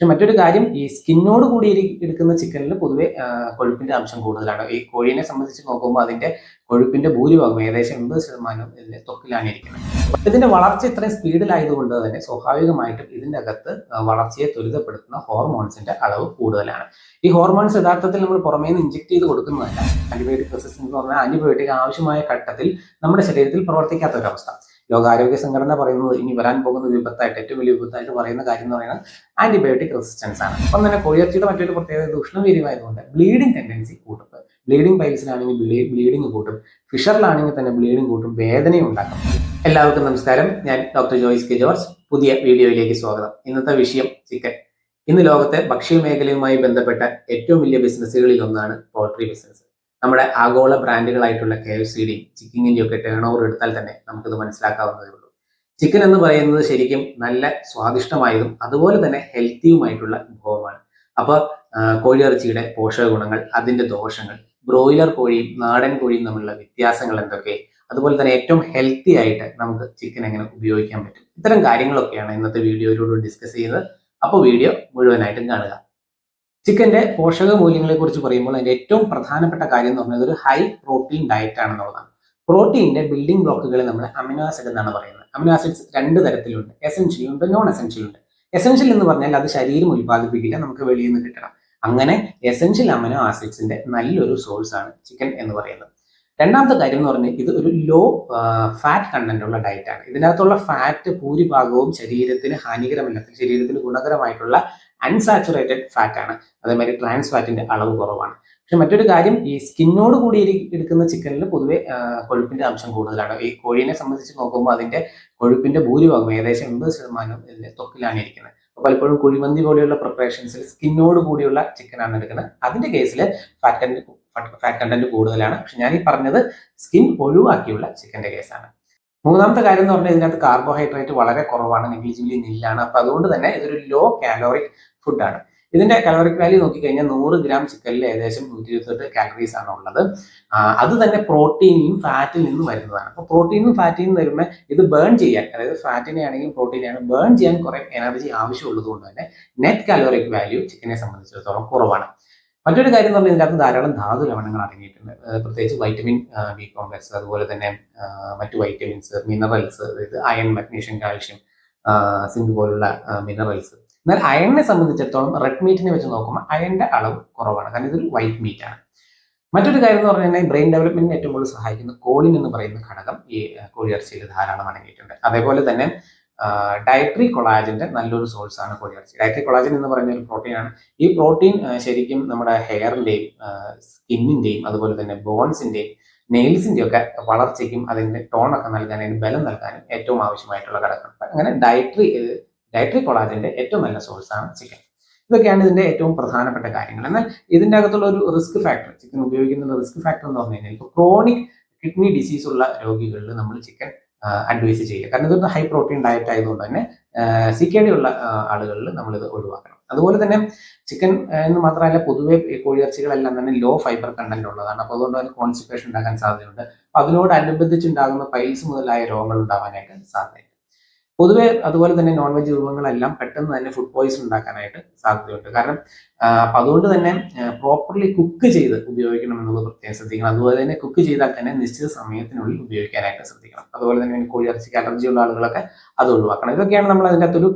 പക്ഷെ മറ്റൊരു കാര്യം ഈ സ്കിന്നോട് കൂടി എടുക്കുന്ന ചിക്കനിൽ പൊതുവെ കൊഴുപ്പിന്റെ അംശം കൂടുതലാണ്. ഈ കോഴീനെ സംബന്ധിച്ച് നോക്കുമ്പോൾ അതിന്റെ കൊഴുപ്പിന്റെ ഭൂരിഭാഗം ഏകദേശം എൺപത് ശതമാനവും ഇതിന്റെ ത്വക്കിലാണ് ഇരിക്കുന്നത്. ഇതിന്റെ വളർച്ച ഇത്രയും സ്പീഡിലായതുകൊണ്ട് തന്നെ സ്വാഭാവികമായിട്ടും ഇതിന്റെ അകത്ത് വളർച്ചയെ ത്വരിതപ്പെടുത്തുന്ന ഹോർമോൺസിന്റെ അളവ് കൂടുതലാണ്. ഈ ഹോർമോൺസ് യഥാർത്ഥത്തിൽ നമ്മൾ പുറമേ നിന്ന് ഇഞ്ചെക്ട് ചെയ്ത് കൊടുക്കുന്നതല്ല. ആന്റിബയോട്ടിക് റെസിസ്റ്റൻസ് എന്ന് പറഞ്ഞാൽ ആന്റിബയോട്ടിക് ആവശ്യമായ ഘട്ടത്തിൽ നമ്മുടെ ശരീരത്തിൽ പ്രവർത്തിക്കാത്ത ഒരവസ്ഥ ലോകാരോഗ്യ സംഘടന പറയുന്നത് ഇനി വരാൻ പോകുന്ന വിപത്തായിട്ട് ഏറ്റവും വലിയ വിപത്തായിട്ട് പറയുന്ന കാര്യം എന്ന് പറയുന്നത് ആന്റിബയോട്ടിക് റെസിസ്റ്റൻസ് ആണ്. അപ്പം തന്നെ കോഴിയിറച്ചിയുടെ മറ്റൊരു പ്രത്യേകത ഉഷ്ണവീര്യമായതുകൊണ്ട് ബ്ലീഡിംഗ് ടെൻഡൻസി കൂട്ടും ബ്ലീഡിംഗ് പൈൽസിലാണെങ്കിൽ ബ്ലീഡിംഗ് കൂട്ടും ഫിഷറിലാണെങ്കിൽ തന്നെ ബ്ലീഡിംഗ് കൂട്ടും വേദനയും ഉണ്ടാക്കും. എല്ലാവർക്കും നമസ്കാരം. ഞാൻ ഡോക്ടർ ജോയ്സ് കെ ജോർജ്. പുതിയ വീഡിയോയിലേക്ക് സ്വാഗതം. ഇന്നത്തെ വിഷയം ചിക്കൻ ഇന്ന് ലോകത്തെ ഭക്ഷ്യ മേഖലയുമായി ബന്ധപ്പെട്ട ഏറ്റവും വലിയ ബിസിനസ്സുകളിൽ ഒന്നാണ് പോൾട്രി ബിസിനസ് നമ്മുടെ ആഗോള ബ്രാൻഡുകളായിട്ടുള്ള കെ എഫ് സിയുടെയും ചിക്കിങ്ങിന്റെയും ഒക്കെ ടേൺ ഓവർ എടുത്താൽ തന്നെ നമുക്കിത് മനസ്സിലാക്കാവുന്നതേ ഉള്ളൂ. ചിക്കൻ എന്ന് പറയുന്നത് ശരിക്കും നല്ല സ്വാദിഷ്ടമായതും അതുപോലെ തന്നെ ഹെൽത്തിയുമായിട്ടുള്ള വിഭവമാണ്. അപ്പോൾ കോഴിയിറച്ചിയുടെ പോഷക ഗുണങ്ങൾ അതിന്റെ ദോഷങ്ങൾ ബ്രോയിലർ കോഴിയും നാടൻ കോഴിയും തമ്മിലുള്ള വ്യത്യാസങ്ങൾ എന്തൊക്കെ അതുപോലെ തന്നെ ഏറ്റവും ഹെൽത്തി ആയിട്ട് നമുക്ക് ചിക്കൻ എങ്ങനെ ഉപയോഗിക്കാൻ പറ്റും ഇത്തരം കാര്യങ്ങളൊക്കെയാണ് ഇന്നത്തെ വീഡിയോയിലൂടെ ഡിസ്കസ് ചെയ്യുന്നത്. അപ്പോൾ വീഡിയോ മുഴുവനായിട്ടും കാണുക. ചിക്കന്റെ പോഷക മൂല്യങ്ങളെ കുറിച്ച് പറയുമ്പോൾ അതിന്റെ ഏറ്റവും പ്രധാനപ്പെട്ട കാര്യം എന്ന് പറഞ്ഞത് ഒരു ഹൈ പ്രോട്ടീൻ ഡയറ്റ് ആണെന്നുള്ളതാണ്. പ്രോട്ടീന്റെ ബിൽഡിംഗ് ബ്ലോക്കുകളെ നമ്മൾ അമിനോ ആസിഡ് എന്നാണ് പറയുന്നത്. അമിനോ ആസിഡ്സ് രണ്ട് തരത്തിലുണ്ട്. എസെൻഷ്യൽ ഉണ്ട് നോൺ എസെൻഷ്യൽ ഉണ്ട് എസെൻഷ്യൽ എന്ന് പറഞ്ഞാൽ അത് ശരീരം ഉൽപ്പാദിപ്പിക്കില്ല നമുക്ക് വെളിയിൽ നിന്ന് കിട്ടണം. അങ്ങനെ എസെൻഷ്യൽ അമിനോ ആസിഡ്സിന്റെ നല്ലൊരു സോഴ്സ് ആണ് ചിക്കൻ എന്ന് പറയുന്നത്. രണ്ടാമത്തെ കാര്യം എന്ന് പറഞ്ഞാൽ ഇത് ഒരു ലോ ഫാറ്റ് കണ്ടന്റ് ഉള്ള ഡയറ്റ് ആണ്. ഇതിനകത്തുള്ള ഫാറ്റ് ഭൂരിഭാഗവും ശരീരത്തിന് ഹാനികരമല്ലാത്ത ശരീരത്തിന് ഗുണകരമായിട്ടുള്ള അൺസാച്ചുറേറ്റഡ് ഫാറ്റ് ആണ്. അതേമാതിരി ട്രാൻസ് ഫാറ്റിന്റെ അളവ് കുറവാണ്. പക്ഷെ മറ്റൊരു കാര്യം ഈ സ്കിന്നോട് കൂടി എടുക്കുന്ന ചിക്കനിൽ പൊതുവെ കൊഴുപ്പിന്റെ അംശം കൂടുതലാണ്. ഈ കോഴീനെ സംബന്ധിച്ച് നോക്കുമ്പോൾ അതിന്റെ കൊഴുപ്പിന്റെ ഭൂരിഭാഗം ഏകദേശം എൺപത് ശതമാനം ഇതിന്റെ തൊക്കിലാണ് ഇരിക്കുന്നത്. പലപ്പോഴും കുഴിമന്തി പോലെയുള്ള പ്രിപ്പറേഷൻസിൽ സ്കിന്നോട് കൂടിയുള്ള ചിക്കനാണ് എടുക്കുന്നത്. അതിന്റെ കേസിൽ ഫാറ്റ് ഫാറ്റ് കണ്ടന്റ് കൂടുതലാണ്. പക്ഷെ ഞാൻ ഈ പറഞ്ഞത് സ്കിൻ ഒഴിവാക്കിയുള്ള ചിക്കന്റെ കേസാണ്. മൂന്നാമത്തെ കാര്യം എന്ന് പറഞ്ഞാൽ ഇതിനകത്ത് കാർബോഹൈഡ്രേറ്റ് വളരെ കുറവാണ് നെഗ്ലിജിബിളി നില്ലാണ് അപ്പൊ അതുകൊണ്ട് തന്നെ ഇതൊരു ലോ കാലോറിക് ഫുഡാണ് ഇതിന്റെ കലോറിക് വാല്യൂ നോക്കിക്കഴിഞ്ഞാൽ നൂറ് ഗ്രാം ചിക്കനിൽ ഏകദേശം നൂറ്റി ഇരുപത്തെട്ട് കാലറീസ് ആണ് ഉള്ളത്. അത് തന്നെ പ്രോട്ടീനും ഫാറ്റിൽ നിന്നും വരുന്നതാണ്. അപ്പോൾ പ്രോട്ടീനും ഫാറ്റിൽ നിന്നും വരുമ്പോൾ ഇത് ബേൺ ചെയ്യാൻ അതായത് ഫാറ്റിനെ ആണെങ്കിലും പ്രോട്ടീനെ ആണെങ്കിലും ബേൺ ചെയ്യാൻ കുറെ എനർജി ആവശ്യമുള്ളത് കൊണ്ട് തന്നെ നെറ്റ് കലോറിക് വാല്യൂ ചിക്കനെ സംബന്ധിച്ചിടത്തോളം കുറവാണ്. മറ്റൊരു കാര്യം എന്ന് പറഞ്ഞാൽ ഇതിനകത്ത് ധാരാളം ധാതു ലവണങ്ങൾ അടങ്ങിയിട്ടുണ്ട്. പ്രത്യേകിച്ച് വൈറ്റമിൻ ബി കോംപ്ലക്സ് അതുപോലെ തന്നെ മറ്റു വൈറ്റമിൻസ് മിനറൽസ് അതായത് അയൺ മഗ്നീഷ്യം കാൽഷ്യം സിങ്ക് പോലുള്ള മിനറൽസ് എന്നാൽ അയണിനെ സംബന്ധിച്ചിടത്തോളം റെഡ് മീറ്റിനെ വെച്ച് നോക്കുമ്പോൾ അയണിന്റെ അളവ് കുറവാണ്. കാരണം ഇതൊരു വൈറ്റ് മീറ്റ് ആണ്. മറ്റൊരു കാര്യം എന്ന് പറഞ്ഞു ബ്രെയിൻ ഡെവലപ്മെന്റിന് ഏറ്റവും കൂടുതൽ സഹായിക്കുന്ന കോളിൻ എന്ന് പറയുന്ന ഘടകം ഈ കോഴിയിറച്ചിയിൽ ധാരാളം അടങ്ങിയിട്ടുണ്ട്. അതേപോലെ തന്നെ ഡയറ്ററി കൊളാജിന്റെ നല്ലൊരു സോഴ്സ് ആണ് കോഴിയിറച്ചി. ഡയറ്ററി കൊളാജൻ എന്ന് പറയുന്ന ഒരു പ്രോട്ടീനാണ് ഈ പ്രോട്ടീൻ ശരിക്കും നമ്മുടെ ഹെയറിന്റെയും സ്കിന്നിന്റെയും അതുപോലെ തന്നെ ബോൺസിന്റെയും നെയിൽസിന്റെ ഒക്കെ വളർച്ചയ്ക്കും അതിന്റെ ഒക്കെ നൽകാനും അതിന് ബലം നൽകാനും ഏറ്റവും ആവശ്യമായിട്ടുള്ള ഘടകമാണ്. അങ്ങനെ ഡയറ്ററി ഡയറ്ററി കൊളാജന്റെ ഏറ്റവും നല്ല സോഴ്സ് ആണ് ചിക്കൻ ഇതൊക്കെയാണ് ഇതിന്റെ ഏറ്റവും പ്രധാനപ്പെട്ട കാര്യങ്ങൾ. എന്നാൽ ഇതിന്റെ അകത്തുള്ള ഒരു റിസ്ക് ഫാക്ടർ ചിക്കൻ ഉപയോഗിക്കുന്ന റിസ്ക് ഫാക്ടർ എന്ന് പറഞ്ഞു കഴിഞ്ഞാൽ ഇപ്പോൾ ക്രോണിക് കിഡ്നി ഡിസീസ് ഉള്ള രോഗികളിൽ നമ്മൾ ചിക്കൻ അഡ്വൈസ് ചെയ്യുക. കാരണം ഇതൊരു ഹൈ പ്രോട്ടീൻ ഡയറ്റ് ആയതുകൊണ്ട് തന്നെ സി കെ ഡി ഉള്ള ആളുകളിൽ നമ്മളിത് ഒഴിവാക്കണം. അതുപോലെ തന്നെ ചിക്കൻ എന്ന് മാത്രമല്ല പൊതുവെ കോഴിയിറച്ചികളെല്ലാം തന്നെ ലോ ഫൈബർ കണ്ടന്റ് ഉള്ളതാണ്. അപ്പോൾ അതുകൊണ്ട് തന്നെ കോൺസ്റ്റിപ്പേഷൻ ഉണ്ടാകാൻ സാധ്യതയുണ്ട്. അപ്പോൾ അതിനോടനുബന്ധിച്ചുണ്ടാകുന്ന പൈൽസ് മുതലായ രോഗങ്ങൾ ഉണ്ടാവാനായിട്ട് സാധ്യതയുണ്ട്. പൊതുവെ അതുപോലെ തന്നെ നോൺ വെജ് വിഭവങ്ങളെല്ലാം പെട്ടെന്ന് തന്നെ ഫുഡ് പോയിസൺ ഉണ്ടാക്കാനായിട്ട് സാധ്യതയുണ്ട്. കാരണം അപ്പൊ അതുകൊണ്ട് തന്നെ പ്രോപ്പർലി കുക്ക് ചെയ്ത് ഉപയോഗിക്കണം എന്നുള്ളത് പ്രത്യേകം ശ്രദ്ധിക്കണം. അതുപോലെ തന്നെ കുക്ക് ചെയ്താൽ തന്നെ നിശ്ചിത സമയത്തിനുള്ളിൽ ഉപയോഗിക്കാനായിട്ട് ശ്രദ്ധിക്കണം. അതുപോലെ തന്നെ കോഴിയിറച്ചിക്ക് അലർജി ഉള്ള ആളുകളൊക്കെ അത് ഒഴിവാക്കണം. ഇതൊക്കെയാണ് നമ്മൾ അതിന്റെ അകത്തൊരു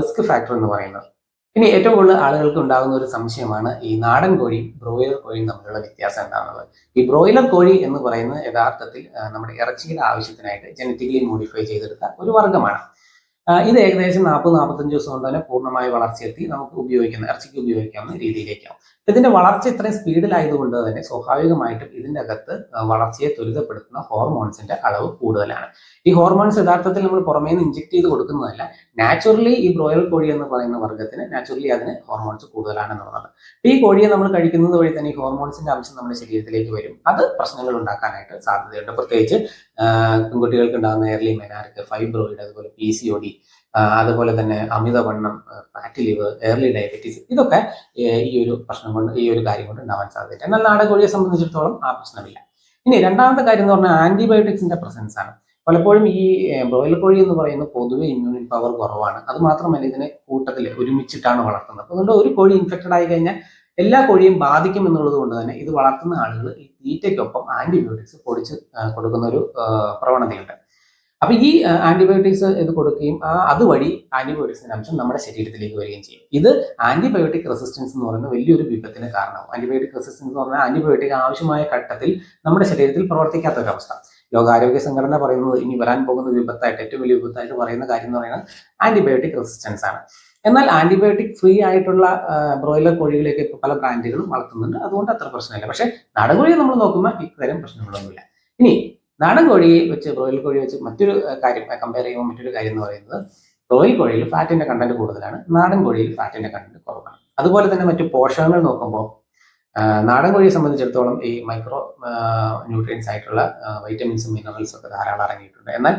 റിസ്ക് ഫാക്ടർ എന്ന് പറയുന്നത്. ഇനി ഏറ്റവും കൂടുതൽ ആളുകൾക്ക് ഉണ്ടാകുന്ന ഒരു സംശയമാണ് ഈ നാടൻ കോഴിയും ബ്രോയിലർ കോഴിയും തമ്മിലുള്ള വ്യത്യാസം എന്താണെന്നുള്ളത്. ഈ ബ്രോയിലർ കോഴി എന്ന് പറയുന്നത് യഥാർത്ഥത്തിൽ നമ്മുടെ ഇറച്ചിയുടെ ആവശ്യത്തിനായിട്ട് ജനറ്റിക്കലി മോഡിഫൈ ചെയ്തെടുത്ത ഒരു വർഗമാണ്. ഇത് ഏകദേശം നാൽപ്പത് നാൽപ്പത്തഞ്ച് ദിവസം കൊണ്ട് തന്നെ പൂർണമായി വളർച്ചയെത്തി. നമുക്ക് ഉപയോഗിക്കുന്ന ഇറച്ചിക്ക് ഉപയോഗിക്കാവുന്ന രീതിയിലേക്കാവും. ഇതിന്റെ വളർച്ച ഇത്രയും സ്പീഡിലായതുകൊണ്ട് തന്നെ സ്വാഭാവികമായിട്ടും ഇതിന്റെ അകത്ത് വളർച്ചയെ ത്വരിതപ്പെടുത്തുന്ന ഹോർമോൺസിന്റെ അളവ് കൂടുതലാണ്. ഈ ഹോർമോൺസ് യഥാർത്ഥത്തിൽ നമ്മൾ പുറമേ നിന്ന് ഇഞ്ചെക്ട് ചെയ്ത് കൊടുക്കുന്നതല്ല നാച്ചുറലി ഈ ബ്രോയൽ കോഴി എന്ന് പറയുന്ന വർഗത്തിന് നാച്ചുറലി അതിന് ഹോർമോൺസ് കൂടുതലാണെന്നുള്ളതാണ്. ഈ കോഴിയെ നമ്മൾ കഴിക്കുന്നത് വഴി തന്നെ ഈ ഹോർമോൺസിന്റെ അംശം നമ്മുടെ ശരീരത്തിലേക്ക് വരും. അത് പ്രശ്നങ്ങൾ ഉണ്ടാക്കാനായിട്ട് സാധ്യതയുണ്ട്. പ്രത്യേകിച്ച് പെൺകുട്ടികൾക്ക് ഉണ്ടാകുന്ന എയർലി മെനാർക്ക് ഫൈബ്രോയിഡ് അതുപോലെ പി സി ഒ ഡി അതുപോലെ തന്നെ അമിതവണ്ണം ഫാറ്റ് ലിവർ എയർലി ഡയബറ്റീസ് ഇതൊക്കെ ഈ ഒരു പ്രശ്നം കൊണ്ട് ഈ ഒരു കാര്യം കൊണ്ട് ഉണ്ടാവാൻ സാധ്യത. എന്നാൽ നാടകോഴിയെ സംബന്ധിച്ചിടത്തോളം ആ പ്രശ്നമില്ല. ഇനി രണ്ടാമത്തെ കാര്യം എന്ന് പറഞ്ഞാൽ ആന്റിബയോട്ടിക്സിന്റെ പ്രസൻസ് ആണ് പലപ്പോഴും ഈ ബ്രോയിലർ കോഴി എന്ന് പറയുന്നത് പൊതുവെ ഇമ്മ്യൂണിറ്റി പവർ കുറവാണ്. അത് മാത്രമല്ല ഇതിനെ കൂട്ടത്തിൽ ഒരുമിച്ചിട്ടാണ് വളർത്തുന്നത്. അതുകൊണ്ട് ഒരു കോഴി ഇൻഫെക്റ്റഡ് ആയി കഴിഞ്ഞാൽ എല്ലാ കോഴിയും ബാധിക്കും എന്നുള്ളത് കൊണ്ട് തന്നെ ഇത് വളർത്തുന്ന ആളുകൾ ഈ തീറ്റയ്ക്കൊപ്പം ആന്റിബയോട്ടിക്സ് പൊടിച്ച് കൊടുക്കുന്ന ഒരു പ്രവണതയുണ്ട്. അപ്പൊ ഈ ആന്റിബയോട്ടിക്സ് ഇത് കൊടുക്കുകയും ആ അതുവഴി ആന്റിബയോട്ടിക്സിന്റെ അംശം നമ്മുടെ ശരീരത്തിലേക്ക് വരികയും ചെയ്യും. ഇത് ആന്റിബയോട്ടിക് റെസിസ്റ്റൻസ് എന്ന് പറയുന്ന വലിയൊരു വിപത്തിന് കാരണമാവും. ആന്റിബയോട്ടിക് റെസിസ്റ്റൻസ് എന്ന് പറഞ്ഞാൽ ആന്റിബയോട്ടിക് ആവശ്യമായ ഘട്ടത്തിൽ നമ്മുടെ ശരീരത്തിൽ പ്രവർത്തിക്കാത്ത ഒരവസ്ഥ ലോകാരോഗ്യ സംഘടന പറയുന്നത് ഇനി വരാൻ പോകുന്ന വിപത്തായിട്ട് ഏറ്റവും വലിയ വിപത്തായിട്ട് പറയുന്ന കാര്യം എന്ന് പറയുന്നത് ആന്റിബയോട്ടിക് റെസിസ്റ്റൻസ് ആണ്. എന്നാൽ ആന്റിബയോട്ടിക് ഫ്രീ ആയിട്ടുള്ള ബ്രോയിലർ കോഴികളെയൊക്കെ ഇപ്പോൾ പല ബ്രാൻഡുകളും വളർത്തുന്നുണ്ട്. അതുകൊണ്ട് അത്ര പ്രശ്നമില്ല. പക്ഷെ നാടൻ കോഴിയെ നമ്മൾ നോക്കുമ്പോൾ ഇത്തരം പ്രശ്നങ്ങളൊന്നുമില്ല. ഇനി നാടൻ കോഴിയെ വെച്ച് ബ്രോയിലർ കോഴി വെച്ച് മറ്റൊരു കാര്യം കമ്പയർ ചെയ്യുമ്പോൾ മറ്റൊരു കാര്യം എന്ന് പറയുന്നത് ബ്രോയിൽ കോഴിയിൽ ഫാറ്റിന്റെ കണ്ടന്റ് കൂടുതലാണ് നാടൻ കോഴിയിൽ ഫാറ്റിന്റെ കണ്ടന്റ് കുറവാണ്. അതുപോലെ തന്നെ മറ്റു പോഷകങ്ങൾ നോക്കുമ്പോൾ നാടൻ കോഴിയെ സംബന്ധിച്ചിടത്തോളം ഈ മൈക്രോ ന്യൂട്രിയൻസ് ആയിട്ടുള്ള വൈറ്റമിൻസും മിനറൽസും ഒക്കെ ധാരാളം അടങ്ങിയിട്ടുണ്ട്. എന്നാൽ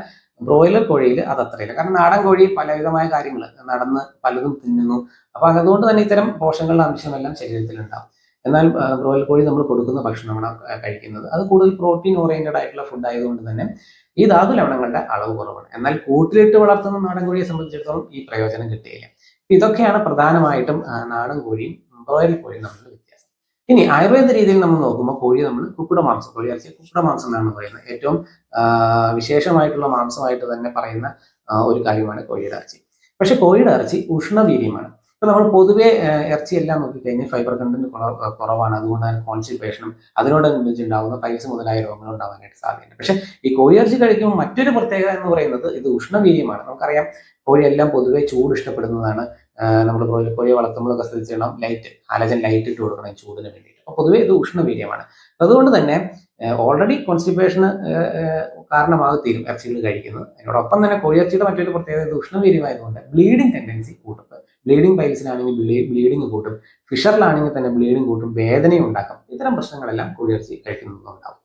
ബ്രോയിലർ കോഴിയിൽ അത് അത്രയില്ല. കാരണം നാടൻ കോഴി പലവിധമായ കാര്യങ്ങൾ നടന്ന് പലതും തിന്നുന്നു. അപ്പൊ അതുകൊണ്ട് തന്നെ ഇത്തരം പോഷകങ്ങളുടെ അംശമെല്ലാം ശരീരത്തിൽ ഉണ്ടാവും എന്നാൽ റോയൽ കോഴി നമ്മൾ കൊടുക്കുന്ന ഭക്ഷണമാണ് കഴിക്കുന്നത്. അത് കൂടുതൽ പ്രോട്ടീൻ ഓറിയന്റഡ് ആയിട്ടുള്ള ഫുഡ് ആയതുകൊണ്ട് തന്നെ ഈ ധാതു ലവണങ്ങളുടെ അളവ് കുറവാണ്. എന്നാൽ കൂട്ടിലിട്ട് വളർത്തുന്ന നാടൻ കോഴിയെ സംബന്ധിച്ചിടത്തോളം ഈ പ്രയോജനം കിട്ടുകയില്ല ഇതൊക്കെയാണ് പ്രധാനമായിട്ടും നാടൻ കോഴിയും ബ്രോയിലർ കോഴിയും തമ്മിലുള്ള വ്യത്യാസം. ഇനി ആയുർവേദ രീതിയിൽ നമ്മൾ നോക്കുമ്പോൾ കോഴി നമ്മൾ കുക്കുട മാംസം കോഴി ഇറച്ചി കുക്കുട മാംസം എന്നാണ് പറയുന്നത്. ഏറ്റവും വിശേഷമായിട്ടുള്ള മാംസമായിട്ട് തന്നെ പറയുന്ന ഒരു കാര്യമാണ് കോഴിയുടെ ഇറച്ചി. പക്ഷെ കോഴിയുടെ ഇറച്ചി ഉഷ്ണവീര്യമാണ്. ഇപ്പൊ നമ്മൾ പൊതുവെ ഇറച്ചി എല്ലാം നോക്കിക്കഴിഞ്ഞാൽ ഫൈബർ കണ്ടന്റ് കുറവാണ്. അതുകൊണ്ട് തന്നെ കോൺസ്റ്റിപ്പേഷനും അതിനോടനുബന്ധിച്ച് ഉണ്ടാകുന്ന പൈസ മുതലായ രോഗങ്ങൾ ഉണ്ടാകാനായിട്ട് സാധ്യതയുണ്ട്. പക്ഷെ ഈ കോഴി ഇറച്ചി കഴിക്കുമ്പോൾ മറ്റൊരു പ്രത്യേകത എന്ന് പറയുന്നത് ഇത് ഉഷ്ണവീര്യമാണ്. നമുക്കറിയാം കോഴിയെല്ലാം പൊതുവെ ചൂട് ഇഷ്ടപ്പെടുന്നതാണ്. നമ്മൾ കോഴിയെ വളർത്തുമ്പോഴൊക്കെ ശ്രദ്ധിച്ചിടണം ലൈറ്റ് ഹാലജൻ ലൈറ്റ് ഇട്ട് കൊടുക്കണം ചൂടിന് വേണ്ടിയിട്ട്. അപ്പൊ പൊതുവെ ഇത് ഉഷ്ണവീര്യമാണ്. അതുകൊണ്ട് തന്നെ ഓൾറെഡി കോൺസ്റ്റിപ്പേഷന് കാരണമാകും തീരും ഇറച്ചികൾ കഴിക്കുന്നത്. അതിനോടൊപ്പം തന്നെ കോഴി ഇറച്ചിയുടെ മറ്റൊരു പ്രത്യേകത ഇത് ഉഷ്ണവീര്യമായതുകൊണ്ട് ബ്ലീഡിങ് ടെൻഡൻസി കൂട്ടും ബ്ലീഡിംഗ് പൈൽസിലാണെങ്കിൽ ബ്ലീഡിംഗ് കൂട്ടും. ഫിഷറിലാണെങ്കിൽ തന്നെ ബ്ലീഡിംഗ് കൂട്ടും. വേദനയും ഉണ്ടാക്കും. ഇത്തരം പ്രശ്നങ്ങളെല്ലാം കോഴിയിറച്ചി കഴിക്കുന്നുണ്ടാവും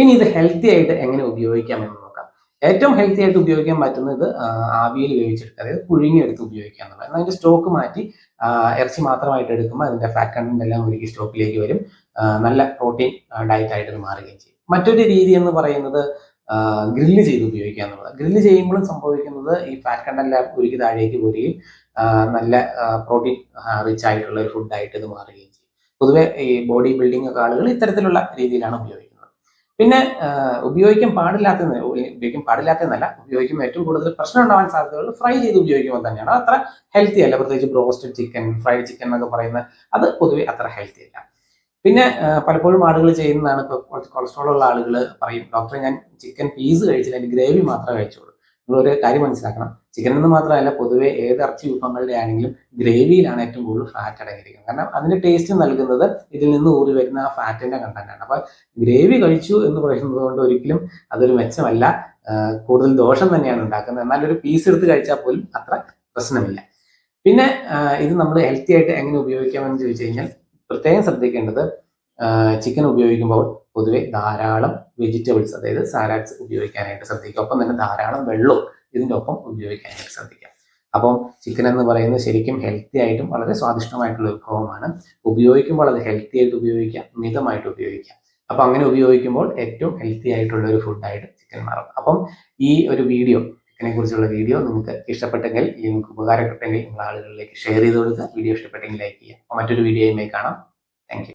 ഇനി ഇത് ഹെൽത്തി ആയിട്ട് എങ്ങനെ ഉപയോഗിക്കാം എന്ന് നോക്കാം. ഏറ്റവും ഹെൽത്തി ആയിട്ട് ഉപയോഗിക്കാൻ പറ്റുന്നത് ഇത് ആവിയിൽ വേവിച്ചെടുക്കുക. അതായത് പുഴുങ്ങിയെടുത്ത് ഉപയോഗിക്കുക എന്നുള്ളത് അതിന്റെ സ്റ്റോക്ക് മാറ്റി ഇറച്ചി മാത്രമായിട്ട് എടുക്കുമ്പോൾ അതിന്റെ ഫാറ്റ് കണ്ടന്റ് എല്ലാം ഒരുക്കി സ്റ്റോക്കിലേക്ക് വരും. നല്ല പ്രോട്ടീൻ ഡയറ്റ് ആയിട്ട് മാറുകയും ചെയ്യും. മറ്റൊരു രീതി എന്ന് പറയുന്നത് ഗ്രില്ല് ചെയ്ത് ഉപയോഗിക്കുക എന്നുള്ളത്. ഗ്രില്ല് ചെയ്യുമ്പോഴും സംഭവിക്കുന്നത് ഈ ഫാറ്റ് കണ്ടന്റ് ലാബ് ഒരിക്കൽ താഴേക്ക് പോരുകയും നല്ല പ്രോട്ടീൻ റിച്ച് ആയിട്ടുള്ള ഒരു ഫുഡായിട്ട് ഇത് മാറുകയും ചെയ്യും. പൊതുവെ ഈ ബോഡി ബിൽഡിംഗ് ഒക്കെ ആളുകൾ ഇത്തരത്തിലുള്ള രീതിയിലാണ് ഉപയോഗിക്കുന്നത്. പിന്നെ ഉപയോഗിക്കാൻ പാടില്ലാത്ത ഉപയോഗിക്കാൻ പാടില്ലാത്തതെന്നല്ല ഉപയോഗിക്കുമ്പോൾ ഏറ്റവും കൂടുതൽ പ്രശ്നം ഉണ്ടാവാൻ സാധ്യതകൾ ഫ്രൈ ചെയ്ത് ഉപയോഗിക്കുമ്പോൾ തന്നെയാണ്. അത്ര ഹെൽത്തി അല്ല. പ്രത്യേകിച്ച് ബ്രോസ്റ്റഡ് ചിക്കൻ ഫ്രൈഡ് ചിക്കൻ എന്നൊക്കെ പറയുന്നത് അത് പൊതുവെ അത്ര ഹെൽത്തി അല്ല. പിന്നെ പലപ്പോഴും ആളുകൾ ചെയ്യുന്നതാണ് ഇപ്പോൾ കൊളസ്ട്രോൾ ഉള്ള ആളുകൾ പറയും ഡോക്ടറെ ഞാൻ ചിക്കൻ പീസ് കഴിച്ചില്ല അതിന്റെ ഗ്രേവി മാത്രമേ കഴിച്ചോളൂ നിങ്ങളൊരു കാര്യം മനസ്സിലാക്കണം. ചിക്കൻ എന്ന് മാത്രമല്ല പൊതുവെ ഏത് ഇറച്ചി വിഭവങ്ങളുടെ ആണെങ്കിലും ഗ്രേവിയിലാണ് ഏറ്റവും കൂടുതൽ ഫാറ്റ് അടങ്ങിയിരിക്കുന്നത്. കാരണം അതിന്റെ ടേസ്റ്റ് നൽകുന്നത് ഇതിൽ നിന്ന് ഊറി വരുന്ന ആ ഫാറ്റിന്റെ കണ്ടന്റ് ആണ്. അപ്പൊ ഗ്രേവി കഴിച്ചു എന്ന് പറയുന്നത് കൊണ്ട് ഒരിക്കലും അതൊരു മെച്ചമല്ല. കൂടുതൽ ദോഷം തന്നെയാണ് ഉണ്ടാക്കുന്നത്. എന്നാൽ ഒരു പീസ് എടുത്ത് കഴിച്ചാൽ പോലും അത്ര പ്രശ്നമില്ല. പിന്നെ ഇത് നമ്മൾ ഹെൽത്തി ആയിട്ട് എങ്ങനെ ഉപയോഗിക്കാമെന്ന് ചോദിച്ചു കഴിഞ്ഞാൽ പ്രത്യേകം ശ്രദ്ധിക്കേണ്ടത് ചിക്കൻ ഉപയോഗിക്കുമ്പോൾ പൊതുവെ ധാരാളം വെജിറ്റബിൾസ് അതായത് സാലാഡ്സ് ഉപയോഗിക്കാനായിട്ട് ശ്രദ്ധിക്കുക. ഒപ്പം തന്നെ ധാരാളം വെള്ളവും ഇതിന്റെ ഒപ്പം ഉപയോഗിക്കാനായിട്ട് ശ്രദ്ധിക്കുക. അപ്പം ചിക്കൻ എന്ന് പറയുന്നത് ശരിക്കും ഹെൽത്തി ആയിട്ടും വളരെ സ്വാദിഷ്ടമായിട്ടുള്ള വിഭവമാണ്. ഉപയോഗിക്കുമ്പോൾ അത് ഹെൽത്തി ആയിട്ട് ഉപയോഗിക്കാം മിതമായിട്ട് ഉപയോഗിക്കാം അപ്പം അങ്ങനെ ഉപയോഗിക്കുമ്പോൾ ഏറ്റവും ഹെൽത്തി ആയിട്ടുള്ള ഒരു ഫുഡായിട്ട് ചിക്കൻ മാറും. അപ്പം ഈ ഒരു വീഡിയോ ചിക്കനെ കുറിച്ചുള്ള വീഡിയോ നിങ്ങൾക്ക് ഇഷ്ടപ്പെട്ടെങ്കിൽ നിങ്ങൾക്ക് ഉപകാരപ്പെട്ടെങ്കിൽ നിങ്ങൾ ആളുകളിലേക്ക് ഷെയർ ചെയ്ത് കൊടുക്കുക വീഡിയോ ഇഷ്ടപ്പെട്ടെങ്കിൽ ലൈക്ക് ചെയ്യുക മറ്റൊരു വീഡിയോയുമായി കാണാം താങ്ക്